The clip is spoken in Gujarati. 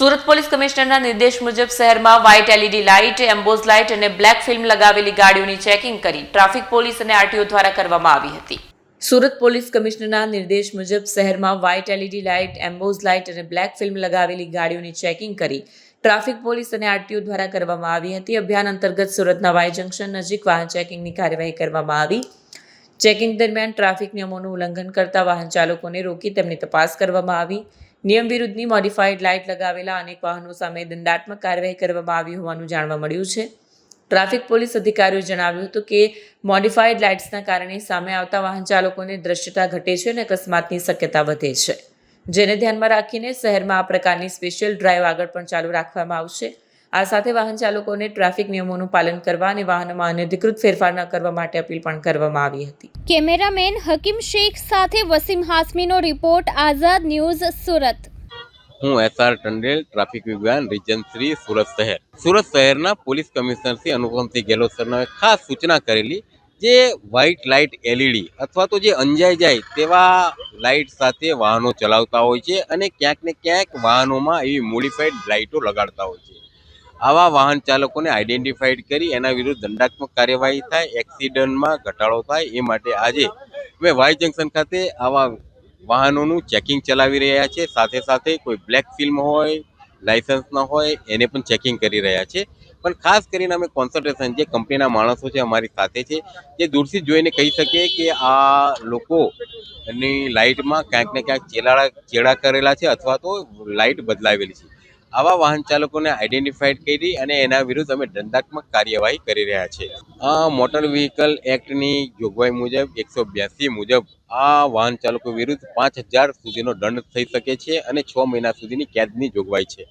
સુરત પોલીસ કમિશનરના નિર્દેશ મુજબ શહેરમાં white LED light emboss light અને બ્લેક ફિલ્મ લગાવેલી ગાડીઓની ચેકિંગ કરી ટ્રાફિક પોલીસ અને આરટીઓ દ્વારા કરવામાં આવી હતી. સુરત પોલીસ કમિશનરના નિર્દેશ મુજબ શહેરમાં white LED light emboss light અને બ્લેક ફિલ્મ લગાવેલી ગાડીઓની ચેકિંગ કરી ટ્રાફિક પોલીસ અને આરટીઓ દ્વારા કરવામાં આવી હતી. અભિયાન અંતર્ગત સુરતના વાય જંકશન નજીક વાહન ચેકિંગની કાર્યવાહી કરવામાં આવી. ચેકિંગ દરમિયાન ટ્રાફિક નિયમોનું ઉલ્લંઘન કરતા વાહન ચાલકોને રોકી તેમની તપાસ કરવામાં આવી. નિયમ વિરુદ્ધની મોડિફાઈડ લાઇટ લગાવેલા અનેક વાહનો સામે દંડાત્મક કાર્યવાહી કરવામાં આવી હોવાનું જાણવા મળ્યું છે. ટ્રાફિક પોલીસ અધિકારીઓએ જણાવ્યું હતું કે મોડિફાઈડ લાઇટ્સના કારણે સામે આવતા વાહન ચાલકોને દ્રશ્યતા ઘટે છે અને અકસ્માતની શક્યતા વધે છે. જેને ધ્યાનમાં રાખીને શહેરમાં આ પ્રકારની સ્પેશિયલ ડ્રાઈવ આગળ પણ ચાલુ રાખવામાં આવશે. આ સાથે વાહન ચાલકોને ટ્રાફિક નિયમોનું પાલન કરવા અને વાહનમાં અનધિકૃત ફેરફાર ન કરવા માટે અપીલ પણ કરવામાં આવી હતી. કેમેરામેન હકીમ શેખ સાથે વસીમ હાસમીનો રિપોર્ટ આઝાદ ન્યૂઝ સુરત. હું એસઆર ટંડેલ ટ્રાફિક વિજ્ઞાન રિજન થ્રી સુરત શહેર. સુરત શહેરના પોલીસ કમિશનર શ્રી અનુપમસિંહ ગેહલોત સરનામે ખાસ સૂચના કરેલી જે વ્હાઇટ લાઇટ એલઈડી અથવા તો જે અંજાઈ જાય તેવા લાઇટ સાથે વાહનો ચલાવતા હોય છે અને ક્યાંક ને ક્યાંક વાહનોમાં એવી મોડિફાઈડ લાઇટો લગાડતા હોય છે. આવા વાહન ચાલકોને આઈડેન્ટિફાઈડ કરી એના વિરુદ્ધ દંડાત્મક કાર્યવાહી થાય, એક્સિડન્ટમાં ઘટાડો થાય, એ માટે આજે અમે વાય જંકશન ખાતે આવા વાહનોનું ચેકિંગ ચલાવી રહ્યા છે સાથે સાથે કોઈ બ્લેક ફિલ્મ હોય લાયસન્સ ન હોય, એને પણ ચેકિંગ કરી રહ્યા છે પણ ખાસ કરીને અમે કોન્સન્ટ્રેશન જે કંપનીના માણસો છે, અમારી સાથે છે, જે દૂરથી જોઈને કહી શકીએ કે આ લોકોની લાઇટમાં ક્યાંક ને ક્યાંક ચેલાડા ચેડા કરેલા છે અથવા તો લાઇટ બદલાવેલી છે. આવા વાહન ચાલકોને આઈડેન્ટિફાઈડ કરી અને એના વિરુદ્ધ અમે દંડાત્મક કાર્યવાહી કરી રહ્યા છે આ મોટર વ્હીકલ એક્ટની જોગવાઈ મુજબ, એકસો બ્યાસી મુજબ આ વાહન ચાલકો વિરુદ્ધ પાંચ હજાર સુધીનો દંડ થઈ શકે છે અને છ મહિના સુધીની કેદની જોગવાઈ છે.